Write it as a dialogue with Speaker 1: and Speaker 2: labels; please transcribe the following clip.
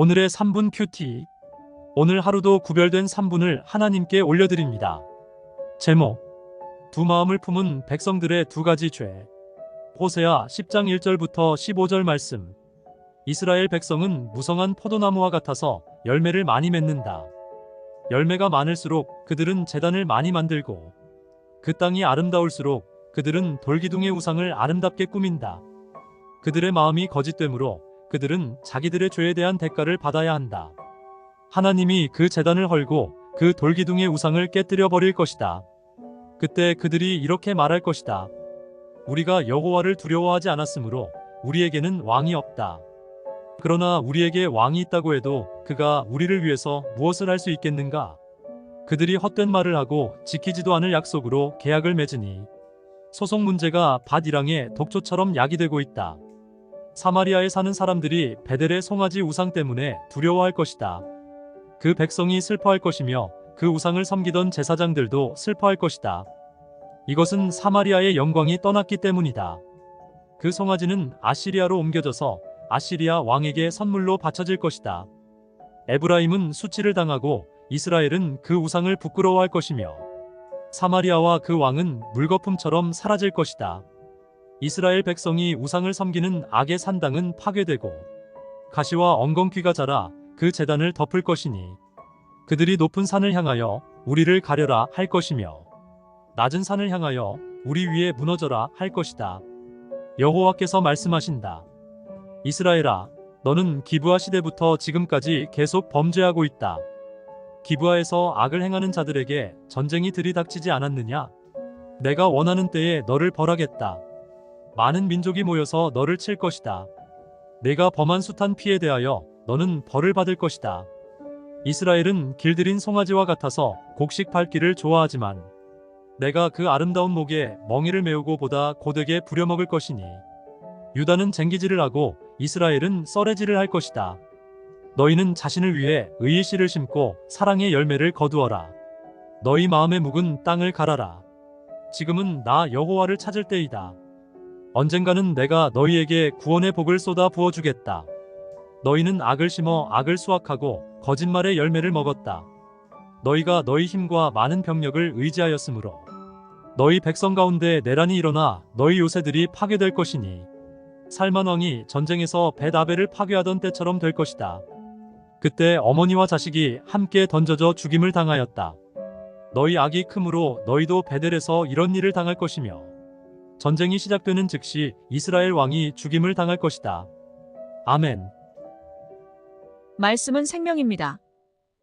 Speaker 1: 오늘의 3분 큐티. 오늘 하루도 구별된 3분을 하나님께 올려드립니다. 제목. 두 마음을 품은 백성들의 두 가지 죄. 호세아 10장 1절부터 15절 말씀. 이스라엘 백성은 무성한 포도나무와 같아서 열매를 많이 맺는다. 열매가 많을수록 그들은 재단을 많이 만들고 그 땅이 아름다울수록 그들은 돌기둥의 우상을 아름답게 꾸민다. 그들의 마음이 거짓되므로 그들은 자기들의 죄에 대한 대가를 받아야 한다. 하나님이 그 재단을 헐고 그 돌기둥의 우상을 깨뜨려 버릴 것이다. 그때 그들이 이렇게 말할 것이다. 우리가 여호와를 두려워하지 않았으므로 우리에게는 왕이 없다. 그러나 우리에게 왕이 있다고 해도 그가 우리를 위해서 무엇을 할 수 있겠는가? 그들이 헛된 말을 하고 지키지도 않을 약속으로 계약을 맺으니 소송 문제가 밭이랑의 독초처럼 약이 되고 있다. 사마리아에 사는 사람들이 베델의 송아지 우상 때문에 두려워할 것이다. 그 백성이 슬퍼할 것이며 그 우상을 섬기던 제사장들도 슬퍼할 것이다. 이것은 사마리아의 영광이 떠났기 때문이다. 그 송아지는 아시리아로 옮겨져서 아시리아 왕에게 선물로 바쳐질 것이다. 에브라임은 수치를 당하고 이스라엘은 그 우상을 부끄러워할 것이며 사마리아와 그 왕은 물거품처럼 사라질 것이다. 이스라엘 백성이 우상을 섬기는 악의 산당은 파괴되고 가시와 엉겅퀴가 자라 그 재단을 덮을 것이니 그들이 높은 산을 향하여 우리를 가려라 할 것이며 낮은 산을 향하여 우리 위에 무너져라 할 것이다. 여호와께서 말씀하신다. 이스라엘아, 너는 기브아 시대부터 지금까지 계속 범죄하고 있다. 기브아에서 악을 행하는 자들에게 전쟁이 들이닥치지 않았느냐? 내가 원하는 때에 너를 벌하겠다. 많은 민족이 모여서 너를 칠 것이다. 내가 범한 숱한 피에 대하여 너는 벌을 받을 것이다. 이스라엘은 길들인 송아지와 같아서 곡식 밟기를 좋아하지만 내가 그 아름다운 목에 멍이를 메우고 보다 고되게 부려먹을 것이니 유다는 쟁기질을 하고 이스라엘은 썰애질을 할 것이다. 너희는 자신을 위해 의의 씨를 심고 사랑의 열매를 거두어라. 너희 마음의 묵은 땅을 갈아라. 지금은 나 여호와를 찾을 때이다. 언젠가는 내가 너희에게 구원의 복을 쏟아 부어 주겠다. 너희는 악을 심어 악을 수확하고 거짓말의 열매를 먹었다. 너희가 너희 힘과 많은 병력을 의지하였으므로 너희 백성 가운데 내란이 일어나 너희 요새들이 파괴될 것이니 살만 왕이 전쟁에서 벳아벨을 파괴하던 때처럼 될 것이다. 그때 어머니와 자식이 함께 던져져 죽임을 당하였다. 너희 악이 크므로 너희도 베델에서 이런 일을 당할 것이며 전쟁이 시작되는 즉시 이스라엘 왕이 죽임을 당할 것이다. 아멘.
Speaker 2: 말씀은 생명입니다.